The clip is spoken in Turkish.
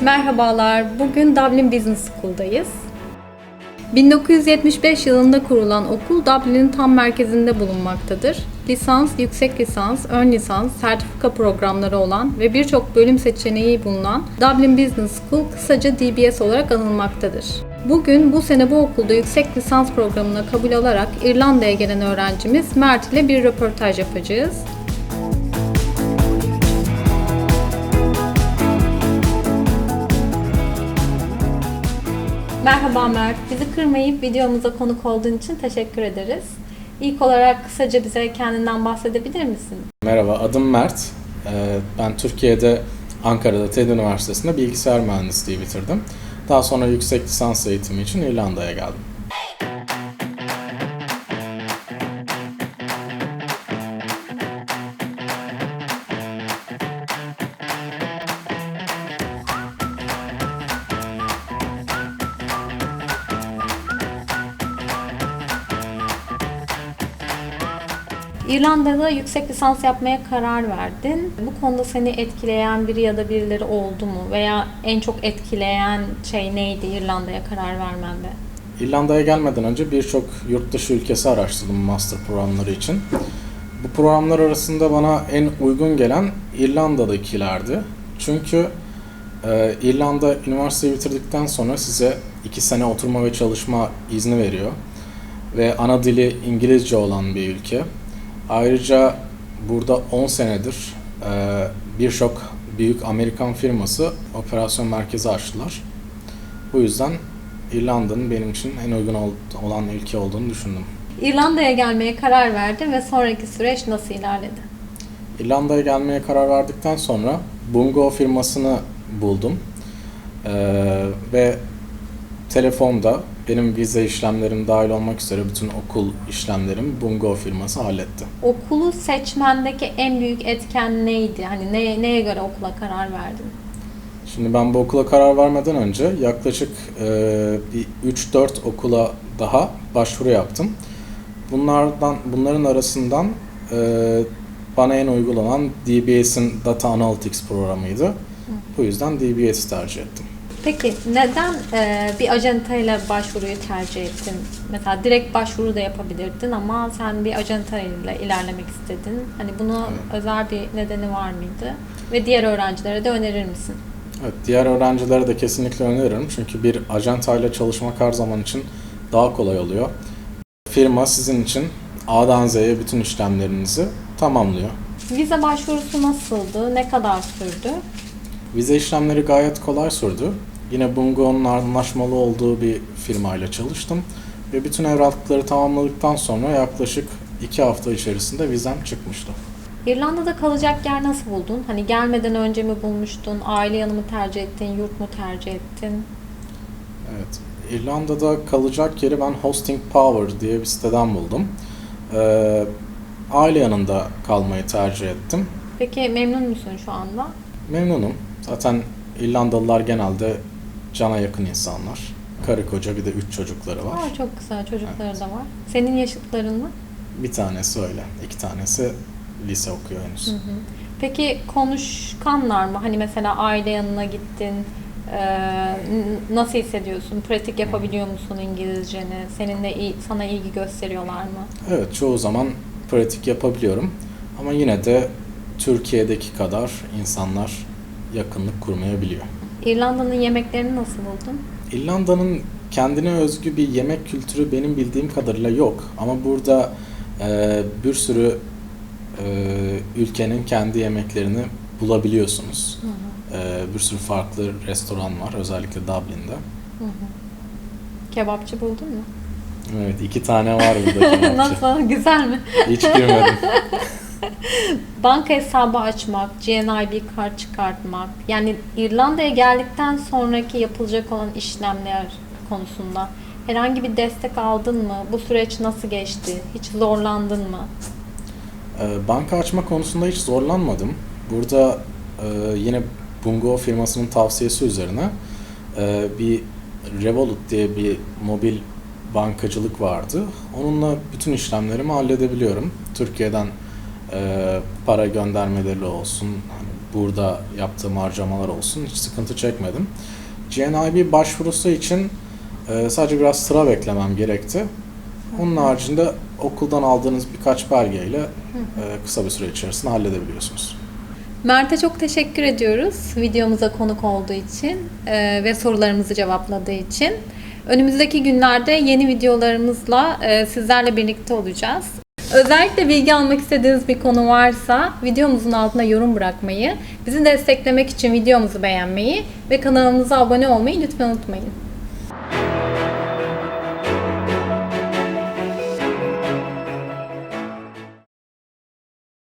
Merhabalar, bugün Dublin Business School'dayız. 1975 yılında kurulan okul Dublin'in tam merkezinde bulunmaktadır. Lisans, yüksek lisans, ön lisans, sertifika programları olan ve birçok bölüm seçeneği bulunan Dublin Business School kısaca DBS olarak anılmaktadır. Bugün bu sene bu okulda yüksek lisans programına kabul alarak İrlanda'ya gelen öğrencimiz Mert ile bir röportaj yapacağız. Merhaba Mert, bizi kırmayıp videomuza konuk olduğun için teşekkür ederiz. İlk olarak kısaca bize kendinden bahsedebilir misin? Merhaba, adım Mert. Ee, Ben Türkiye'de Ankara'da TED Üniversitesi'nde bilgisayar mühendisliği bitirdim. Daha sonra yüksek lisans eğitimi için İrlanda'ya geldim. İrlanda'da yüksek lisans yapmaya karar verdin. Bu konuda seni etkileyen biri ya da birileri oldu mu? Veya en çok etkileyen şey neydi İrlanda'ya karar vermende? İrlanda'ya gelmeden önce birçok yurt dışı ülkesi araştırdım master programları için. Bu programlar arasında bana en uygun gelen İrlanda'dakilerdi. Çünkü e, İrlanda üniversiteyi bitirdikten sonra size iki sene oturma ve çalışma izni veriyor. Ve ana dili İngilizce olan bir ülke. Ayrıca burada 10 senedir e, birçok büyük Amerikan firması operasyon merkezi açtılar. Bu yüzden İrlanda'nın benim için en uygun ol- olan ülke olduğunu düşündüm. İrlanda'ya gelmeye karar verdin ve sonraki süreç nasıl ilerledi? İrlanda'ya gelmeye karar verdikten sonra Bungo firmasını buldum. Ee, ve telefonda benim vize işlemlerim dahil olmak üzere bütün okul işlemlerim Bungo firması halletti. Okulu seçmendeki en büyük etken neydi? Hani neye, neye göre okula karar verdin? Şimdi ben bu okula karar vermeden önce yaklaşık e, bir 3-4 okula daha başvuru yaptım. Bunlardan bunların arasından e, bana en uygun olan DBS'in Data Analytics programıydı. Bu yüzden DBS'i tercih ettim. Peki neden e, bir acentayla başvuruyu tercih ettin? Mesela direkt başvuru da yapabilirdin ama sen bir acentayla ilerlemek istedin. Hani bunu özel bir nedeni var mıydı? Ve diğer öğrencilere de önerir misin? Evet, diğer öğrencilere de kesinlikle öneririm çünkü bir ajantayla çalışmak her zaman için daha kolay oluyor. Firma sizin için A'dan Z'ye bütün işlemlerinizi tamamlıyor. Vize başvurusu nasıldı? Ne kadar sürdü? Vize işlemleri gayet kolay sürdü. Yine Bungo'nun anlaşmalı olduğu bir firmayla çalıştım. Ve bütün evrakları tamamladıktan sonra yaklaşık iki hafta içerisinde vizem çıkmıştı. İrlanda'da kalacak yer nasıl buldun? Hani gelmeden önce mi bulmuştun? Aile yanı mı tercih ettin? Yurt mu tercih ettin? Evet, İrlanda'da kalacak yeri ben Hosting Power diye bir siteden buldum. Ee, aile yanında kalmayı tercih ettim. Peki memnun musun şu anda? Memnunum. Zaten İrlandalılar genelde cana yakın insanlar. Karı koca bir de üç çocukları var. Aa, çok güzel çocukları da var. Senin yaşıtların mı? Bir tanesi öyle. iki tanesi lise okuyor henüz. Hı hı. Peki konuşkanlar mı? Hani mesela aile yanına gittin. Ee, n- nasıl hissediyorsun? Pratik yapabiliyor musun İngilizceni? Seninle iyi, sana ilgi gösteriyorlar mı? Evet çoğu zaman pratik yapabiliyorum. Ama yine de Türkiye'deki kadar insanlar yakınlık kurmayabiliyor. İrlanda'nın yemeklerini nasıl buldun? İrlanda'nın kendine özgü bir yemek kültürü benim bildiğim kadarıyla yok. Ama burada e, bir sürü e, ülkenin kendi yemeklerini bulabiliyorsunuz. E, bir sürü farklı restoran var özellikle Dublin'de. Kebapçı buldun mu? Evet iki tane var burada kebapçı. Nasıl? Güzel mi? Hiç girmedim. Banka hesabı açmak, GNIB kart çıkartmak, yani İrlanda'ya geldikten sonraki yapılacak olan işlemler konusunda herhangi bir destek aldın mı? Bu süreç nasıl geçti? Hiç zorlandın mı? E, banka açma konusunda hiç zorlanmadım. Burada e, yine Bungo firmasının tavsiyesi üzerine e, bir Revolut diye bir mobil bankacılık vardı. Onunla bütün işlemlerimi halledebiliyorum. Türkiye'den Ee, para göndermeleri olsun, hani burada yaptığım harcamalar olsun hiç sıkıntı çekmedim. GNIB başvurusu için e, sadece biraz sıra beklemem gerekti. Onun haricinde okuldan aldığınız birkaç belgeyle e, kısa bir süre içerisinde halledebiliyorsunuz. Mert'e çok teşekkür ediyoruz videomuza konuk olduğu için e, ve sorularımızı cevapladığı için. Önümüzdeki günlerde yeni videolarımızla e, sizlerle birlikte olacağız. Özellikle bilgi almak istediğiniz bir konu varsa videomuzun altına yorum bırakmayı, bizi desteklemek için videomuzu beğenmeyi ve kanalımıza abone olmayı lütfen unutmayın.